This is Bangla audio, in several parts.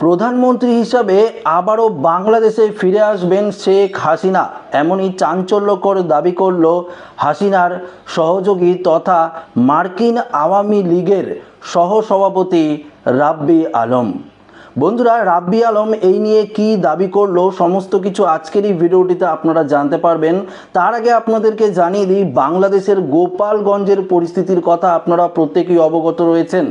প্রধানমন্ত্রী হিসাবে আবারও বাংলাদেশে ফিরে আসবেন শেখ হাসিনা। এমনই চাঞ্চল্যকর দাবি করল হাসিনার সহযোগী তথা মার্কিন আওয়ামী লীগের সহসভাপতি রাব্বি আলম। বন্ধুরা, রাব্বি আলম এই নিয়ে কি দাবি করল, সমস্ত কিছু আজকের এই ভিডিওটিতে আপনারা জানতে পারবেন। তার আগে আপনাদেরকে জানিয়ে দিই, বাংলাদেশের গোপালগঞ্জের পরিস্থিতির কথা আপনারা প্রত্যেকেই অবগত রয়েছেন।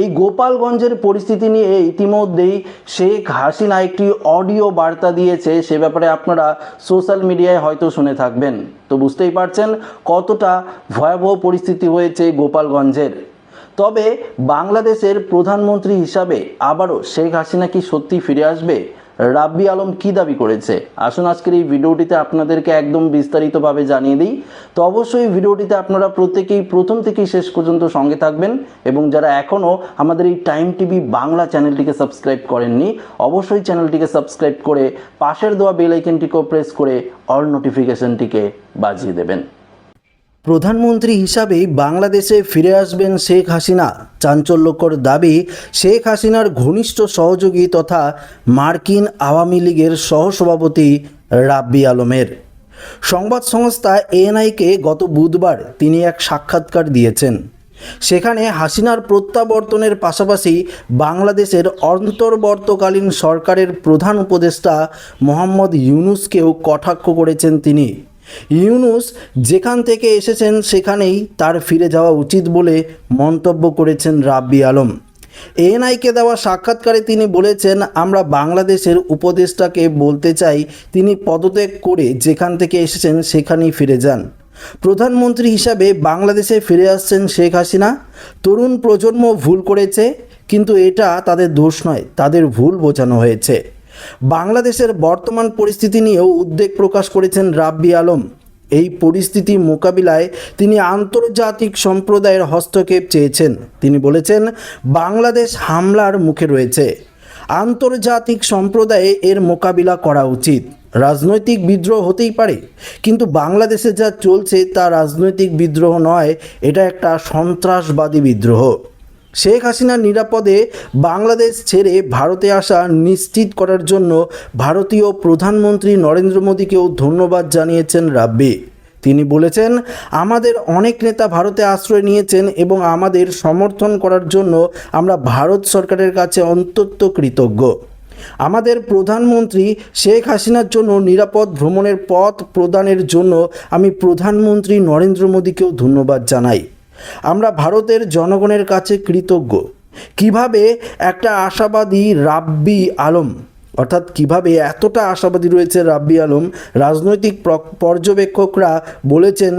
এই গোপালগঞ্জের পরিস্থিতি নিয়ে ইতিমধ্যেই শেখ হাসিনা একটি অডিও বার্তা দিয়েছে, সে ব্যাপারে আপনারা সোশ্যাল মিডিয়ায় হয়তো শুনে থাকবেন। তো বুঝতেই পারছেন কতটা ভয়াবহ পরিস্থিতি হয়েছে গোপালগঞ্জের। তবে বাংলাদেশের প্রধানমন্ত্রী হিসাবে আবারও শেখ হাসিনা কি সত্যি ফিরে আসবে? রাব্বি আলম কি দাবি করেছে? আসুন আজকের এই ভিডিওটিতে আপনাদেরকে একদম বিস্তারিতভাবে জানিয়ে দিই। তো অবশ্যই ভিডিওটিতে আপনারা প্রত্যেকেই প্রথম থেকেই শেষ পর্যন্ত সঙ্গে থাকবেন এবং যারা এখনও আমাদের এই টাইম টিভি বাংলা চ্যানেলটিকে সাবস্ক্রাইব করেননি, অবশ্যই চ্যানেলটিকে সাবস্ক্রাইব করে পাশের দেওয়া বেল আইকনটিকেও প্রেস করে অল নোটিফিকেশনটিকে বাজিয়ে দেবেন। প্রধানমন্ত্রী হিসাবেই বাংলাদেশে ফিরে আসবেন শেখ হাসিনা। চাঞ্চল্যকর দাবি, শেখ হাসিনার ঘনিষ্ঠ সহযোগী তথা মার্কিন আওয়ামী লীগের সহসভাপতি রাব্বি আলমের। সংবাদ সংস্থা এএনআইকে গত বুধবার তিনি এক সাক্ষাৎকার দিয়েছেন। সেখানে হাসিনার প্রত্যাবর্তনের পাশাপাশি বাংলাদেশের অন্তর্বর্তকালীন সরকারের প্রধান উপদেষ্টা মোহাম্মদ ইউনুসকেও কটাক্ষ করেছেন তিনি। ইউনুস যেখান থেকে এসেছেন সেখানেই তার ফিরে যাওয়া উচিত বলে মন্তব্য করেছেন রাব্বি আলম। এএনআইকে দেওয়া সাক্ষাৎকারে তিনি বলেছেন, আমরা বাংলাদেশের উপদেষ্টাকে বলতে চাই, তিনি পদত্যাগ করে যেখান থেকে এসেছেন সেখানেই ফিরে যান। প্রধানমন্ত্রী হিসাবে বাংলাদেশে ফিরে আসছেন শেখ হাসিনা। তরুণ প্রজন্ম ভুল করেছে, কিন্তু এটা তাদের দোষ নয়, তাদের ভুল বোঝানো হয়েছে। বাংলাদেশের বর্তমান পরিস্থিতি নিয়েও উদ্বেগ প্রকাশ করেছেন রাব্বি আলম। এই পরিস্থিতি মোকাবিলায় তিনি আন্তর্জাতিক সম্প্রদায়ের হস্তক্ষেপ চেয়েছেন। তিনি বলেছেন, বাংলাদেশ হামলার মুখে রয়েছে। আন্তর্জাতিক সম্প্রদায়ে এর মোকাবিলা করা উচিত। রাজনৈতিক বিদ্রোহ হতেই পারে, কিন্তু বাংলাদেশে যা চলছে তা রাজনৈতিক বিদ্রোহ নয়, এটা একটা সন্ত্রাসবাদী বিদ্রোহ। শেখ হাসিনা নিরাপদে বাংলাদেশ ছেড়ে ভারতে আসা নিশ্চিত করার জন্য ভারতীয় প্রধানমন্ত্রী নরেন্দ্র মোদীকেও ধন্যবাদ জানিয়েছেন রাব্বি। তিনি বলেছেন, আমাদের অনেক নেতা ভারতে আশ্রয় নিয়েছেন এবং আমাদের সমর্থন করার জন্য আমরা ভারত সরকারের কাছে অন্তত কৃতজ্ঞ। আমাদের প্রধানমন্ত্রী শেখ হাসিনার জন্য নিরাপদ ভ্রমণের পথ প্রদানের জন্য আমি প্রধানমন্ত্রী নরেন্দ্র মোদীকেও ধন্যবাদ জানাই। আমরা ভারতের জনগণের কাছে কৃতজ্ঞ। কীভাবে একটা আশাবাদী রাব্বি আলম, অর্থাৎ কীভাবে এতটা আশাবাদী রয়েছে রাব্বি আলম, রাজনৈতিক পর্যবেক্ষকরা বলেছেন,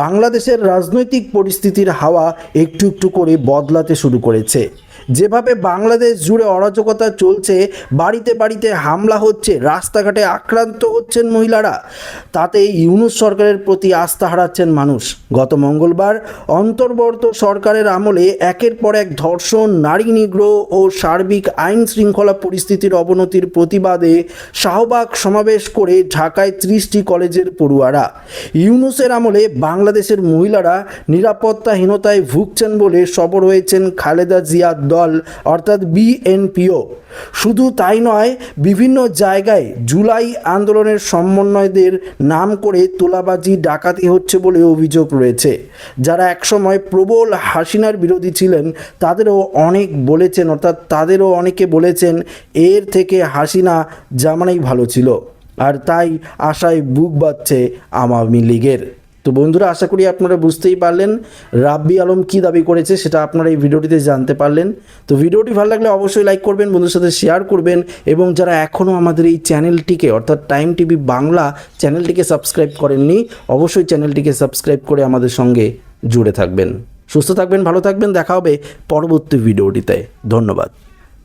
বাংলাদেশের রাজনৈতিক পরিস্থিতির হাওয়া একটু একটু করে বদলাতে শুরু করেছে। যেভাবে বাংলাদেশ জুড়ে অরাজকতা চলছে, বাড়িতে বাড়িতে হামলা হচ্ছে, রাস্তাঘাটে আক্রান্ত হচ্ছেন মহিলারা তাতে ইউনুস সরকারের প্রতি আস্থা হারাচ্ছেন মানুষ। গত মঙ্গলবার অন্তর্বর্ত সরকারের আমলে একের পর এক ধর্ষণ, নারী নিগ্রহ ও সার্বিক আইন শৃঙ্খলা পরিস্থিতির অবনতির প্রতিবাদে শাহবাগ সমাবেশ করে ঢাকায় ত্রিশটি কলেজের পড়ুয়ারা। ইউনুসের আমলে বাংলাদেশের মহিলারা নিরাপত্তাহীনতায় ভুগছেন বলে সবর হয়েছেন খালেদা জিয়ার দল, অর্থাৎ বিএনপিও। শুধু তাই নয়, বিভিন্ন জায়গায় জুলাই আন্দোলনের সমন্বয়দের নাম করে তোলাবাজি ডাকাতি হচ্ছে বলে অভিযোগ রয়েছে। যারা একসময় প্রবল হাসিনার বিরোধী ছিলেন, তাদেরও অনেক বলেছেন, অর্থাৎ তাদেরও অনেকে বলেছেন, এর থেকে হাসিনা জামানাই ভালো ছিল। আর তাই আশায় বুক বাচ্ছে আওয়ামী লীগের। তো বন্ধুরা, আশা করি আপনারা বুঝতেই পারলেন রাব্বি আলম কী দাবি করেছে, সেটা আপনারা এই ভিডিওটিতে জানতে পারলেন। তো ভিডিওটি ভালো লাগলে অবশ্যই লাইক করবেন বন্ধুর সাথে শেয়ার করবেন, এবং যারা এখনও আমাদের এই চ্যানেলটিকে অর্থাৎ টাইম টিভি বাংলা চ্যানেলটিকে সাবস্ক্রাইব করেননি, অবশ্যই চ্যানেলটিকে সাবস্ক্রাইব করে আমাদের সঙ্গে জুড়ে থাকবেন। সুস্থ থাকবেন, ভালো থাকবেন, দেখা হবে পরবর্তী ভিডিওটিতে। ধন্যবাদ।